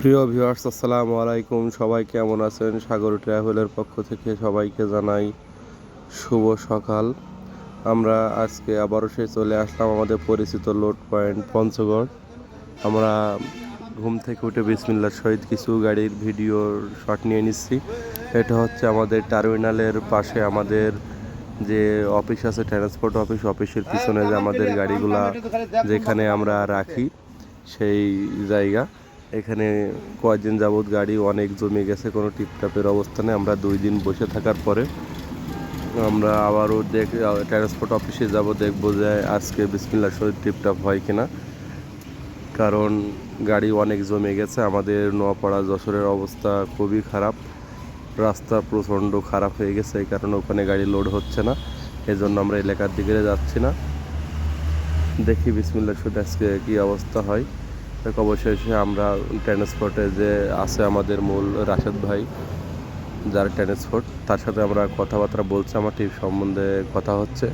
প্রিয় ভিউয়ার্স আসসালামু আলাইকুম। সবাই কেমন আছেন? সাগর ট্রাভেলের পক্ষ থেকে সবাইকে জানাই শুভ সকাল। আমরা আজকে আবারও সে চলে আসলাম আমাদের পরিচিত লোড পয়েন্ট পঞ্চগড়। আমরা ঘুম থেকে উঠে বিসমিল্লার সহিত কিছু গাড়ির ভিডিওর শট নিয়ে নিচ্ছি। এটা হচ্ছে আমাদের টার্মিনালের পাশে আমাদের যে অফিস আছে ট্রান্সপোর্ট অফিস অফিসের পিছনে যে আমাদের গাড়িগুলা যেখানে আমরা রাখি, সেই জায়গা। এখানে কয়েকদিন যাবৎ গাড়ি, অনেক জমে গেছে কোনো টিপটাপের অবস্থানে। আমরা দুই দিন বসে থাকার পরে আমরা আবারও দেখ ট্রান্সপোর্ট অফিসে যাব, দেখব যে আজকে বিসমিল্লা শরীর টিপটাপ হয় কিনা। কারণ গাড়ি অনেক জমে গেছে, আমাদের নোয়াপাড়া, যশোরের অবস্থা খুবই খারাপ। রাস্তা প্রচণ্ড খারাপ হয়ে গেছে, এই কারণে ওখানে গাড়ি লোড হচ্ছে না। এই জন্য আমরা এলাকার দিকে যাচ্ছি না। দেখি বিসমিল্লা শহীদ আজকে কী অবস্থা হয়। অবশেষে আমরা ট্রান্সপোর্টে যে আছে আমাদের মূল রাশেদ ভাই, যার ট্রান্সপোর্ট তার সাথে আমরা কথাবার্তা বলছি, আমার টিপ সম্বন্ধে কথা হচ্ছে।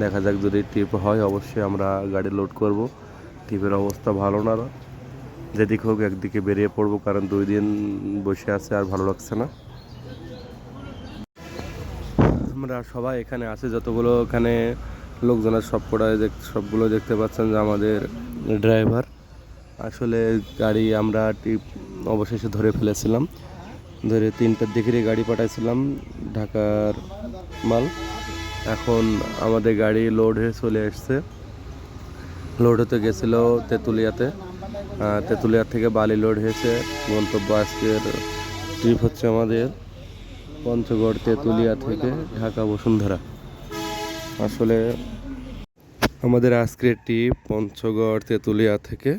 দেখা যাক যদি টিপ হয়, অবশ্যই আমরা গাড়ি লোড করব। টিপের অবস্থা ভালো না। যেদিক হোক একদিকে বেরিয়ে পড়ব, কারণ দুই দিন বসে আছে আর ভালো লাগছে না। আমরা সবাই এখানে আছে, যতগুলো এখানে লোকজনের সব কটায় সবগুলো দেখতে পাচ্ছেন যে আমাদের ড্রাইভার আসলে গাড়ি আমরা অবশেষে ধরে ফেলেছিলাম। ধরে তিনটার দিকেরই গাড়ি পাঠাইছিলাম, ঢাকার মাল। এখন আমাদের গাড়ি লোড হয়ে চলে এসছে লোড হতে গেছিল তেঁতুলিয়াতে। তেঁতুলিয়া থেকে বালি লোড হয়েছে। গন্তব্য আজকের ট্রিপ হচ্ছে আমাদের পঞ্চগড় তেঁতুলিয়া থেকে ঢাকা বসুন্ধরা। আসলে আমাদের আজকের ট্রিপ পঞ্চগড় তেঁতুলিয়া থেকে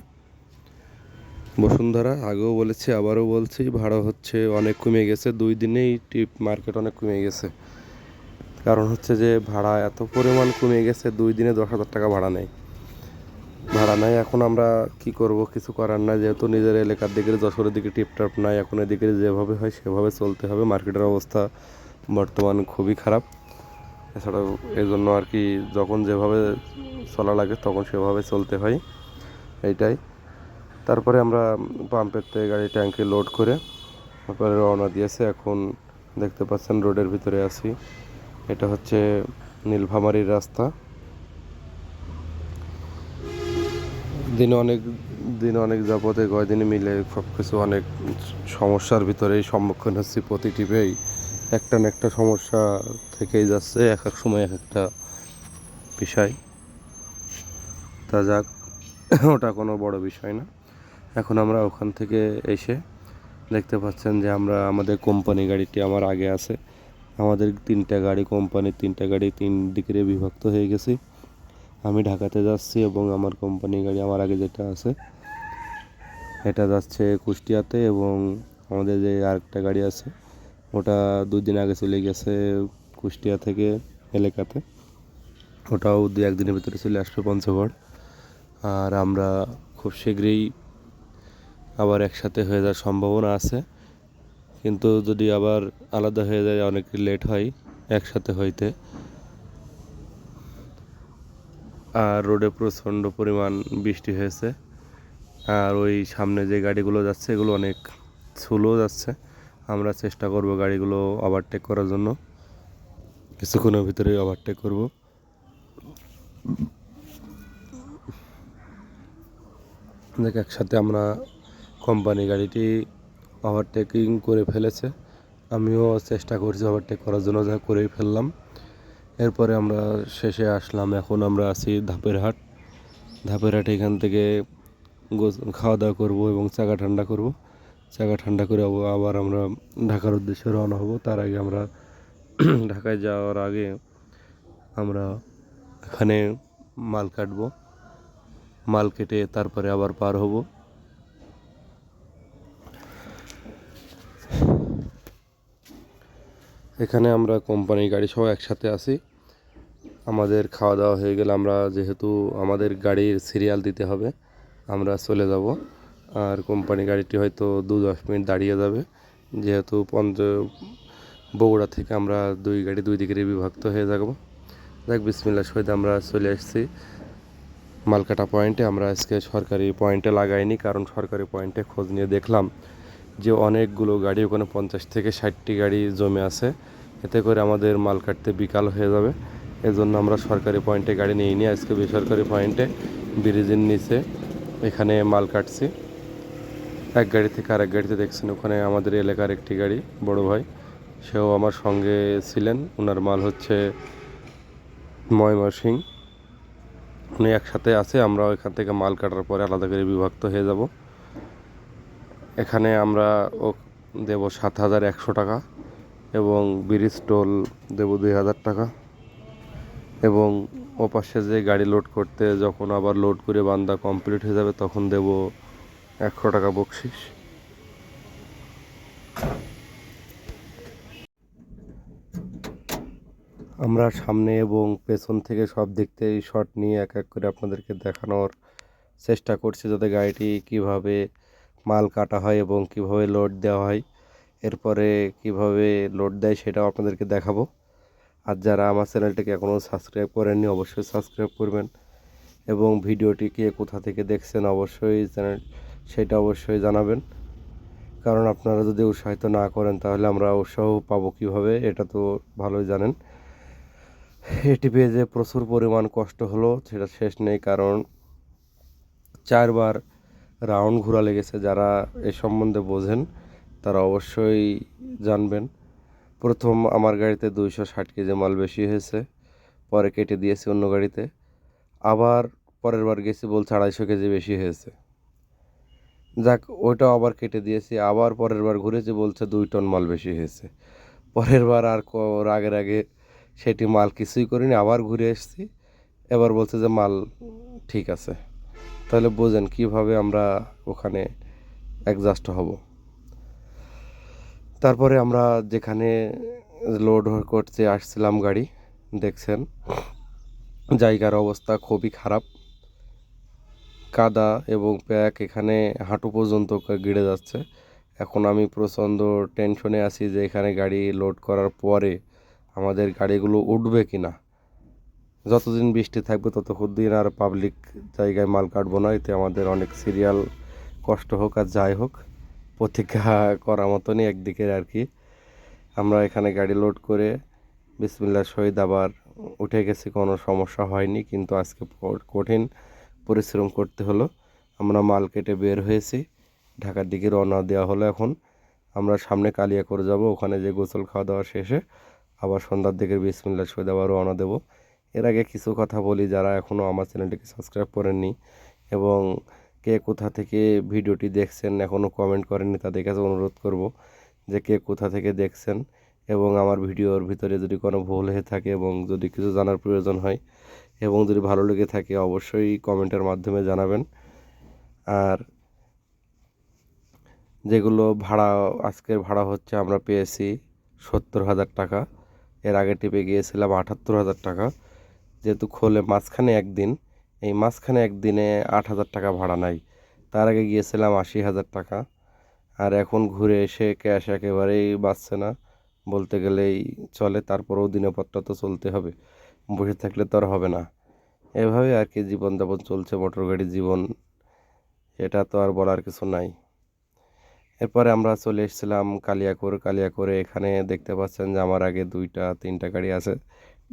বসুন্ধরা, আগেও বলেছি, আবারও বলছি, ভাড়া হচ্ছে অনেক কমে গেছে। দুই দিনেই টিপ মার্কেট অনেক কমে গেছে। কারণ হচ্ছে যে, ভাড়া এত পরিমাণ কমে গেছে, দুই দিনে দশ হাজার টাকা ভাড়া নেয়। ভাড়া নাই এখন আমরা কি করব? কিছু করার নাই, যেহেতু নিজের এলাকার দিকে যশোরের দিকে টিপটাপ নাই, এখন এদিকে যেভাবে হয়, সেভাবে চলতে হবে। মার্কেটের অবস্থা বর্তমান খুবই খারাপ। এছাড়াও এই জন্য আর কি, যখন যেভাবে চলা লাগে, তখন সেভাবে চলতে হয়। এইটাই। তারপরে আমরা পাম্পের থেকে গাড়ি ট্যাঙ্কে লোড করে তারপরে রওনা দিয়েছে। এখন দেখতে পাচ্ছেন রোডের ভিতরে আছি। এটা হচ্ছে নীলভামারির রাস্তা। দিনে অনেক দিনে অনেক যাবতে কয়দিনে মিলে সব কিছু অনেক সমস্যার ভিতরেই সম্মুখীন হচ্ছি প্রতি টিপেই একটা না একটা সমস্যা থেকেই যাচ্ছে এক এক সময় এক একটা বিষয়। তা যাক, ওটা কোনো বড় বিষয় না। এখন আমরা ওখান থেকে এসে দেখতে পাচ্ছেন যে আমরা আমাদের কোম্পানি গাড়িটি আমার আগে আছে। আমাদের তিনটা গাড়ি, কোম্পানির তিনটা গাড়ি তিন দিকে বিভক্ত হয়ে গেছি। আমি ঢাকাতে যাচ্ছি এবং আমার কোম্পানি গাড়ি আমার আগে যেটা আছে, এটা যাচ্ছে কুষ্টিয়াতে এবং আমাদের যে আরেকটা গাড়ি আছে, ওটা দুদিন আগে চলে গেছে কুষ্টিয়া থেকে এলাকাতে। ওটাও দু একদিনের ভিতরে চলে আসবে পঞ্চগড়। আর আমরা খুব শীঘ্রই আবার একসাথে হয়ে যাওয়ার সম্ভাবনা আছে। কিন্তু যদি আবার আলাদা হয়ে যায়, অনেক লেট হয় একসাথে হইতে। আর রোডে প্রচণ্ড পরিমাণ বৃষ্টি হয়েছে। আর ওই সামনে যে গাড়িগুলো যাচ্ছে, এগুলো অনেক স্লো যাচ্ছে। আমরা চেষ্টা করব গাড়িগুলো ওভারটেক করার জন্য। কিছুক্ষণের ভিতরেই ওভারটেক করব। দেখ একসাথে আমরা কোম্পানি গাড়িটি ওভারটেকিং করে ফেলেছে। আমিও চেষ্টা করছি ওভারটেক করার জন্য যা করেই ফেললাম। এরপরে আমরা শেষে আসলাম, এখন আমরা আছি ধাপের হাট ধাপের হাট এখান থেকে খাওয়া দাওয়া করব এবং চাকা ঠান্ডা করব। চাকা ঠান্ডা করে আব- আবার আমরা ঢাকার উদ্দেশ্যে রওনা হব। তার আগে আমরা ঢাকায় যাওয়ার আগে আমরা এখানে মাল কাটবো। মাল কেটে তারপরে আবার পার হব। এখানে আমরা কোম্পানি গাড়ি সহ একসাথে আছি। আমাদের খাওয়া দাওয়া হয়ে গেলে আমরা যেহেতু আমাদের গাড়ির সিরিয়াল দিতে হবে, আমরা চলে যাব। আর কোম্পানি গাড়িটি হয়তো দু দশ মিনিট দাঁড়িয়ে যাবে। যেহেতু পঞ্চ, বগুড়া থেকে আমরা দুই গাড়ি দুই দিকে বিভক্ত হয়ে যাব। দেখ বিসমিল্লা সহিত আমরা চলে এসেছি। মালকাটা পয়েন্টে আমরা আজকে সরকারি পয়েন্টে লাগাইনি, কারণ সরকারি পয়েন্টে খোঁজ নিয়ে দেখলাম যে অনেকগুলো গাড়ি, ওখানে পঞ্চাশ থেকে ষাটটি গাড়ি জমে আছে। এতে করে আমাদের মাল কাটতে বিকাল হয়ে যাবে। এজন্য আমরা সরকারি পয়েন্টে গাড়ি নিইনি আজকে বেসরকারি পয়েন্টে ব্রিজের নিচে এখানে মাল কাটছি। এক গাড়ি থেকে আরেক গাড়িতে দেখছেন, ওখানে আমাদের এলাকার একটি গাড়ি, বড় ভাই। সেও আমার সঙ্গে ছিলেন। ওনার মাল হচ্ছে ময়মনসিং উনি একসাথে আছে, আমরা এখান থেকে মাল কাটার পরে আলাদা করে বিভক্ত হয়ে যাব। এখানে আমরা ও দেব সাত হাজার একশো টাকা এবং ব্রিজ টোল দেব দুই হাজার টাকা এবং ওপাশে যে গাড়ি লোড করতে যখন আবার লোড করে বান্দা কমপ্লিট হয়ে যাবে তখন দেব একশো টাকা বকশিস। আমরা সামনে এবং পেছন থেকে সব থেকে শট নিয়ে এক এক করে আপনাদেরকে দেখানোর চেষ্টা করছি যাতে গাড়িটি কীভাবে মাল কাটা হয় এবং কীভাবে লোড দেওয়া হয়, এরপরে কীভাবে লোড দেয় সেটাও আপনাদেরকে দেখাবো। আর যারা আমার চ্যানেলটিকে এখনও সাবস্ক্রাইব করেননি, অবশ্যই সাবস্ক্রাইব করবেন এবং ভিডিওটি কে কোথা থেকে দেখছেন অবশ্যই চ্যানেল সেটা অবশ্যই জানাবেন। কারণ আপনারা যদি উৎসাহিত না করেন, তাহলে আমরা উৎসাহ পাবো কীভাবে, এটা তো ভালোই জানেন। এটি পেয়ে যে প্রচুর পরিমাণ কষ্ট হলো, সেটা শেষ নেই, কারণ চারবার রাউন্ড ঘোরা লেগেছে, যারা এ সম্বন্ধে বোঝেন, তারা অবশ্যই জানবেন। প্রথম আমার গাড়িতে দুইশো ষাট কেজি মাল বেশি হয়েছে, পরে কেটে দিয়েছি অন্য গাড়িতে। আবার পরের বার গেছি বলছে আড়াইশো কেজি বেশি হয়েছে। যাক ওইটাও আবার কেটে দিয়েছি, আবার পরের বার ঘুরেছি বলছে দুই টন মাল বেশি হয়েছে। পরের বার আর আগের আগে সেটি মাল কিছুই করিনি, আবার ঘুরে এসেছি, এবার বলছে যে মাল ঠিক আছে। তাহলে বোঝেন কীভাবে আমরা ওখানে অ্যাডজাস্ট হব। তারপরে আমরা যেখানে লোড করতে আসছিলাম গাড়ি, দেখছেন, জায়গার অবস্থা খুবই খারাপ। কাদা এবং প্যাক এখানে হাঁটু পর্যন্ত গিড়ে যাচ্ছে। এখন আমি প্রচণ্ড টেনশনে আছি যে এখানে গাড়ি লোড করার পরে আমাদের গাড়িগুলো উঠবে কি না যতদিন বৃষ্টি থাকবে ততক্ষণ আর পাবলিক জায়গায় মাল কাটবো না, এতে আমাদের অনেক সিরিয়াল কষ্ট হোক আর যাই হোক প্রতীক্ষা করার মতনই একদিকে আর কি। আমরা এখানে গাড়ি লোড করে বিসমিল্লার সহিত আবার উঠে গেছি, কোনো সমস্যা হয়নি, কিন্তু আজকে কঠিন পরিশ্রম করতে হলো। আমরা মাল কেটে বের হয়েছি, ঢাকার দিকে রওনা দেওয়া হলো এখন। আমরা সামনে কালিয়া করে যাব, ওখানে যে গোসল খাওয়া দাওয়া শেষে আবার সন্ধ্যার দিকে বিসমিল্লার সহিত আবার রওনা দেবো। এর আগে কিছু কথা বলি যারা এখনও আমার চ্যানেলটিকে সাবস্ক্রাইব করেননি এবং কে কোথা থেকে ভিডিওটি দেখছেন এখনও কমেন্ট করেননি তাদের কাছে অনুরোধ করব যে কে কোথা থেকে দেখছেন এবং আমার ভিডিওর ভিতরে যদি কোনো ভুল হয়ে থাকে এবং যদি কিছু জানার প্রয়োজন হয় এবং যদি ভালো লেগে থাকে অবশ্যই কমেন্টের মাধ্যমে জানাবেন। আর যেগুলো ভাড়া, আজকের ভাড়া হচ্ছে আমরা পেয়েছি সত্তর হাজার টাকা। এর আগে টিপে গিয়েছিলাম আটাত্তর হাজার টাকা। যেহেতু খোলে মাঝখানে একদিন, এই মাঝখানে একদিনে আট হাজার টাকা ভাড়া নাই। তার আগে গিয়েছিলাম আশি হাজার টাকা। আর এখন ঘুরে এসে ক্যাশ একেবারেই বাঁচছে না। বলতে গেলেই চলে, তারপরেও দিনপত্র তো চলতে হবে। বসে থাকলে তো আর হবে না। এভাবে আর কি জীবনযাপন চলছে, মোটর গাড়ির জীবন। এটা তো আর বলার কিছু নাই। এরপরে আমরা চলে এসেছিলাম কালিয়াকোর। কালিয়াকোরে এখানে দেখতে পাচ্ছেন যে আমার আগে দুইটা, তিনটা গাড়ি আছে।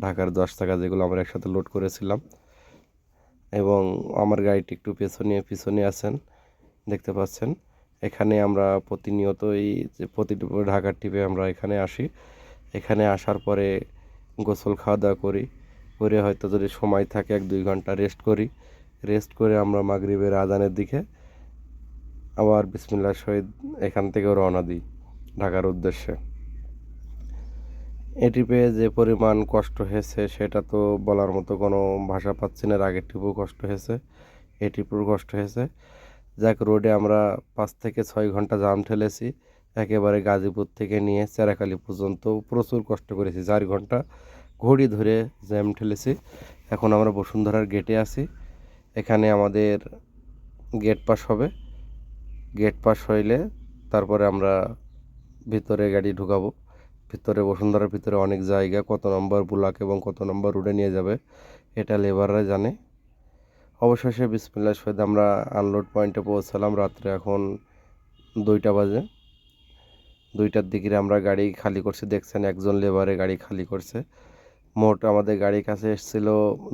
ঢাকার দশ টাকা যেগুলো আমরা একসাথে লোড করেছিলাম। এবং আমার গাড়িটি একটু পেছনে, পিছনে আছেন, দেখতে পাচ্ছেন। এখানে আমরা প্রতিনিয়তই যে প্রতি ঢাকার টিপে আমরা এখানে আসি। এখানে আসার পরে গোসল খাওয়া দাওয়া করি। করে হয়তো যদি সময় থাকে এক দুই ঘণ্টা রেস্ট করি। রেস্ট করে আমরা মাগরিবের আজানের দিকে আবার বিসমিল্লার সহিত এখান থেকেও রওনা দিই ঢাকার উদ্দেশ্যে। এটি পেয়ে যে পরিমাণ কষ্ট হয়েছে, সেটা তো বলার মতো কোনো ভাষা পাচ্ছি না। আগের ট্রিপও কষ্ট হয়েছে এই ট্রিপেও কষ্ট হয়েছে। যাক, রোডে আমরা পাঁচ থেকে ছয় ঘণ্টা জাম ঠেলেছি। একেবারে গাজীপুর থেকে নিয়ে চেরাকালি পর্যন্ত প্রচুর কষ্ট করেছি। চার ঘণ্টা ঘড়ি ধরে জ্যাম ঠেলেছি। এখন আমরা বসুন্ধরার গেটে আছি। এখানে আমাদের গেট পাস হবে। গেট পাস হইলে তারপরে আমরা ভিতরে গাড়ি ঢুকাবো। ভিতরে বসুন্ধরার ভিতরে অনেক জায়গা, কত নম্বর ব্লক এবং কত নম্বর রোডে নিয়ে যাবে, এটা লেবাররা জানে। অবশেষে বিসমিল্লার সহিত আমরা আনলোড পয়েন্টে পৌঁছালাম রাত্রে এখন দুইটা বাজে। দুইটার দিকে আমরা গাড়ি খালি করছি, দেখছেন একজন লেবারে গাড়ি খালি করছে। মোট আমাদের গাড়ির কাছে এসেছিল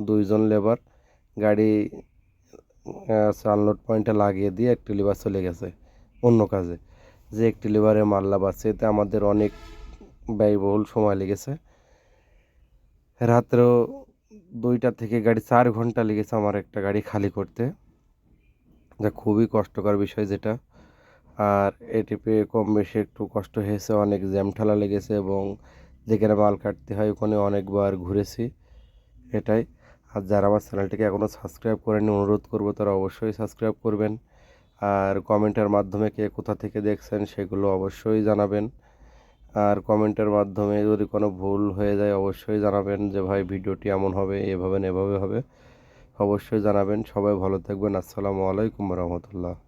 দুইজন লেবার গাড়ি আনলোড পয়েন্টে লাগিয়ে দিয়ে একটি লেবার চলে গেছে অন্য কাজে। যে একটি লিভারে মাল্লা বাঁচছে এতে আমাদের অনেক ব্যয়বহুল সময় লেগেছে। রাত্রেও দুইটা থেকে গাড়ি চার ঘণ্টা লেগেছে আমার একটা গাড়ি খালি করতে। যা খুবই কষ্টকর বিষয় যেটা। আর এটি পেয়ে কম বেশি একটু কষ্ট হয়েছে, অনেক জ্যাম ঠেলা লেগেছে এবং যেখানে মাল কাটতে হয় ওখানে অনেকবার ঘুরেছি। এটাই। আর যারা আমার চ্যানেলটিকে এখনও সাবস্ক্রাইব করেনি অনুরোধ করব তারা অবশ্যই সাবস্ক্রাইব করবেন। আর কমেন্টের মাধ্যমে কে কোথা থেকে দেখছেন সেগুলো অবশ্যই জানাবেন। আর কমেন্টের মাধ্যমে যদি কোনো ভুল হয়ে যায়, অবশ্যই জানাবেন যে, ভাই, ভিডিওটি এমন হবে, এভাবে এভাবে হবে। অবশ্যই জানাবেন। সবাই ভালো থাকবেন। আসসালামু আলাইকুম রহমতুল্লাহ।